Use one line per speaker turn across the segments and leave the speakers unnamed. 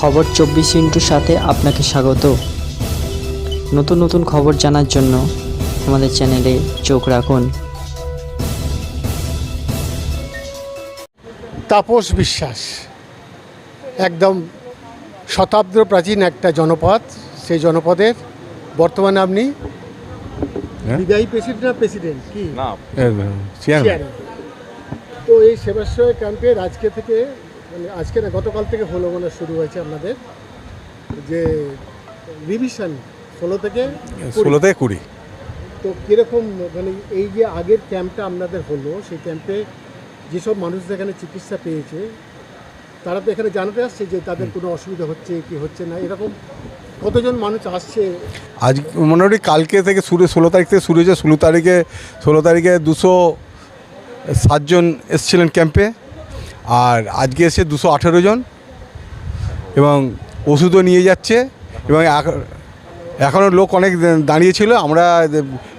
খবর চব্বিশ ইন্টুর সাথে আপনাকে স্বাগত। নতুন নতুন খবর জানার জন্য আমাদের চ্যানেলে চোখ রাখুন।
তাপস বিশ্বাস একদম শতাব্দ প্রাচীন একটা জনপদ সেই জনপদের বর্তমানে আপনি
হ্যাঁ?
বিদায়ী প্রেসিডেন্ট না কি। তো এই সেবাশ্রয় ক্যাম্পের আজকে থেকে মানে আজকে না গতকাল থেকে হলো মানে শুরু হয়েছে আপনাদের যে রিভিশন ষোলো থেকে
ষোলো থেকে কুড়ি।
তো কীরকম মানে এই যে আগের ক্যাম্পটা আপনাদের হলো সেই ক্যাম্পে যেসব মানুষ এখানে চিকিৎসা পেয়েছে তারা তো এখানে জানাতে আসছে যে তাদের কোনো অসুবিধা হচ্ছে কি হচ্ছে না এরকম কতজন মানুষ আসছে?
আজ মোটামুটি কালকে থেকে শুরু ষোলো তারিখ থেকে শুরু হয়েছে ষোলো তারিখে ষোলো তারিখে দুশো সাতজন এসেছিলেন ক্যাম্পে আর আজকে এসে দুশো আঠেরো জন এবং ওষুধও নিয়ে যাচ্ছে এবং এখনও লোক অনেক দাঁড়িয়েছিল আমরা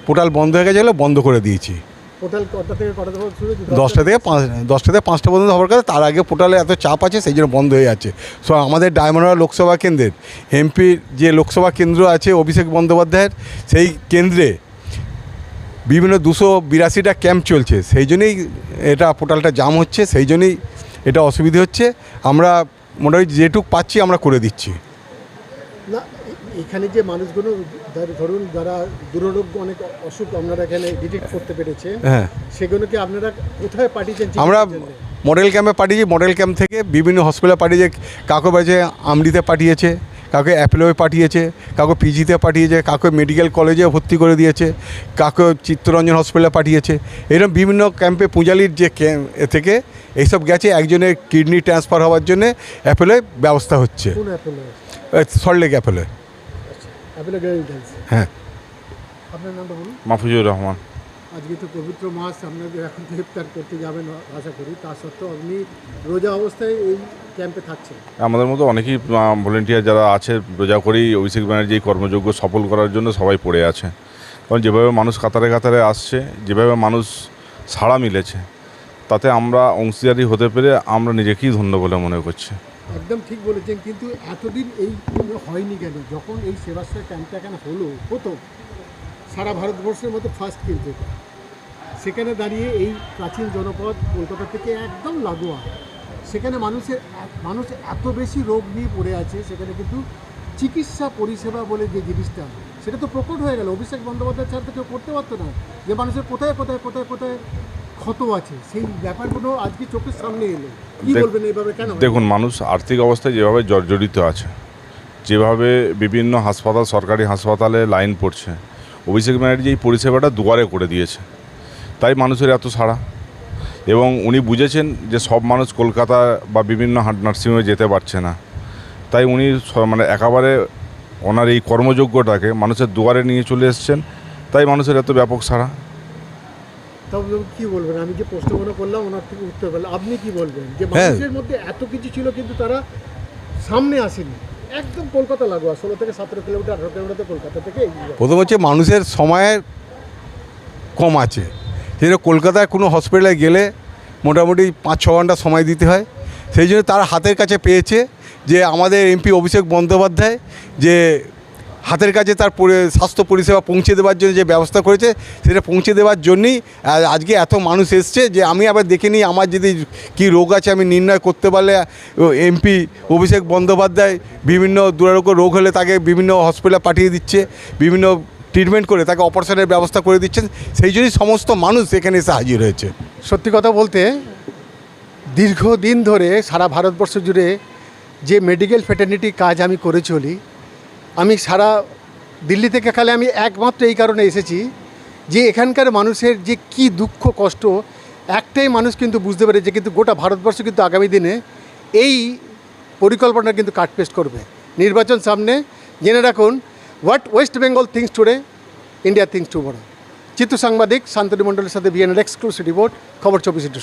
পোর্টাল বন্ধ হয়ে গেছিল বন্ধ করে দিয়েছি।
টোটাল কটা থেকে কটা শুরু
দশটা থেকে পাঁচ দশটা থেকে পাঁচটা পর্যন্ত হওয়ার কথা তার আগে পোর্টালে এত চাপ আছে সেই জন্য বন্ধ হয়ে যাচ্ছে। সো আমাদের ডায়মন্ডা লোকসভা কেন্দ্রের এমপির যে লোকসভা কেন্দ্র আছে অভিষেক বন্দ্যোপাধ্যায়ের সেই কেন্দ্রে বিভিন্ন দুশো বিরাশিটা ক্যাম্প চলছে। সেই জন্যই এটা পোর্টালটা জাম হচ্ছে সেই জন্যই এটা অসুবিধে হচ্ছে আমরা মোটামুটি যেটুক পাচ্ছি আমরা করে দিচ্ছি।
না এখানে যে মানুষগুলো ধরুন যারা দুরারোগ্য অনেক অসুখ আপনারা এখানে ডিটেক্ট করতে পেরেছে
হ্যাঁ।
সেগুলোকে আপনারা কোথায় পাঠিয়েছেন?
আমরা মডেল ক্যাম্পে পাঠিয়েছি মডেল ক্যাম্প থেকে বিভিন্ন হসপিটালে পাঠিয়েছে কাকু বাজে আমরিতে পাঠিয়েছে। কাউকে অ্যাপেলোয় পাঠিয়েছে কাউকে পিজিতে পাঠিয়েছে কাউকে মেডিকেল কলেজে ভর্তি করে দিয়েছে কাউকে চিত্তরঞ্জন হসপিটালে পাঠিয়েছে। এরকম বিভিন্ন ক্যাম্পে পূজালির যে ক্যাম্প এ থেকে এইসব গেছে একজনের কিডনি ট্রান্সফার হওয়ার জন্য অ্যাপেলোয় ব্যবস্থা হচ্ছে।
কোন অ্যাপেলো
সল্টলেক অ্যাপেলোয় হ্যাঁ।
মাহফুজুর রহমান।
আজকে তো পবিত্র মাস আপনাদের এখন তো ইফতার করতে যাবেন আশা করি। তা সত্ত্বেও আপনি রোজা অবস্থায় এই ক্যাম্পে থাকছেন।
আমাদের মতো অনেকেই ভলেন্টিয়ার যারা আছে রোজা করেই অভিষেক ব্যানার্জি কর্মযোগ্য সফল করার জন্য সবাই পড়ে আছে। কারণ যেভাবে মানুষ কাতারে কাতারে আসছে যেভাবে মানুষ সাড়া মিলেছে তাতে আমরা অংশীদারি হতে পেরে আমরা নিজেকেই ধন্য বলে মনে করছি।
একদম ঠিক বলেছেন কিন্তু এতদিন এই হয়নি কেন? যখন এই সেবাশ্রয় ক্যাম্পটা কেন হলো হতো সারা ভারতবর্ষের মতো ফার্স্ট কিন্তু এটা। সেখানে দাঁড়িয়ে এই প্রাচীন জনপদ কলকাতা থেকে একদম লাগোয়া। সেখানে মানুষের মানুষ এত বেশি রোগ নিয়ে পড়ে আছে সেখানে কিন্তু চিকিৎসা পরিষেবা বলে যে জিনিসটা সেটা তো প্রকট হয়ে গেল। অভিষেক বন্দ্যোপাধ্যায় ছাড়া তো কেউ করতে পারতো না যে মানুষের কোথায় কোথায় কোথায় কোথায় ক্ষত আছে। সেই ব্যাপারগুলো আজকে চোখের সামনে এলো। কি বলবেন এইভাবে কেন?
দেখুন মানুষ আর্থিক অবস্থায় যেভাবে জর্জরিত আছে যেভাবে বিভিন্ন হাসপাতাল সরকারি হাসপাতালে লাইন পড়ছে অভিষেক ব্যানার্জি এই পরিষেবাটা দুয়ারে করে দিয়েছে। তাই মানুষের এত সাড়া। এবং উনি বুঝেছেন যে সব মানুষ কলকাতা বা বিভিন্ন হাট নার্সিংহোমে যেতে পারছে না। তাই উনি স- মানে একেবারে ওনার এই কর্মযোগ্যটাকে মানুষের দুয়ারে নিয়ে চলে এসছেন। তাই মানুষের এত ব্যাপক সাড়া।
কি বলবেন? আমি যে প্রশ্নগুলো করলাম ওনার থেকে উত্তর পেলাম। আপনি কি বলবেন? যে
হ্যাঁ।
মানুষের মধ্যে এত কিছু ছিল কিন্তু তারা সামনে আসেনি। একদম কলকাতা লাগোয়া, ষোলো থেকে সতেরো কিলোমিটার কিলোমিটার কলকাতা থেকে
প্রথম হচ্ছে মানুষের সময়ের কম আছে। জন্য কলকাতায় কোনো হসপিটালে গেলে মোটামুটি পাঁচ, ছ ঘণ্টা সময় দিতে হয়। সেই জন্য তার হাতের কাছে পেয়েছে যে আমাদের এমপি অভিষেক বন্দ্যোপাধ্যায় যে হাতের কাছে তার স্বাস্থ্য পরিষেবা পৌঁছে দেওয়ার জন্য যে ব্যবস্থা করেছে, সেটা পৌঁছে দেওয়ার জন্যই আজকে এত মানুষ এসছে যে আমি আবার দেখে নিই, আমার যদি কি রোগ আছে আমি নির্ণয় করতে পারলে এমপি অভিষেক বন্দ্যোপাধ্যায় বিভিন্ন দুরারোগ্য রোগ হলে তাকে বিভিন্ন হসপিটালে পাঠিয়ে দিচ্ছে, বিভিন্ন ট্রিটমেন্ট করে তাকে অপারেশনের ব্যবস্থা করে দিচ্ছেন, সেই জন্যই সমস্ত মানুষ এখানে এসে হাজির হয়েছে।
সত্যি কথা বলতে, দীর্ঘদিন ধরে সারা ভারতবর্ষ জুড়ে যে মেডিকেল ফেটার্নিটি কাজ আমি করে চলি আমি সারা দিল্লি থেকে খালে আমি একমাত্র এই কারণে এসেছি যে এখানকার মানুষের যে কি দুঃখ, কষ্ট, একটাই মানুষ কিন্তু বুঝতে পারে যে কিন্তু গোটা ভারতবর্ষ কিন্তু আগামী দিনে এই পরিকল্পনা কিন্তু কাটপেস্ট করবে। নির্বাচন সামনে, জেনে রাখুন, what West Bengal thinks today, India thinks tomorrow চিত্র সাংবাদিক, শান্তনু মণ্ডলের সাথে বিএনের এক্সক্লুসিভ রিপোর্ট খবর চব্বিশ ইন্টু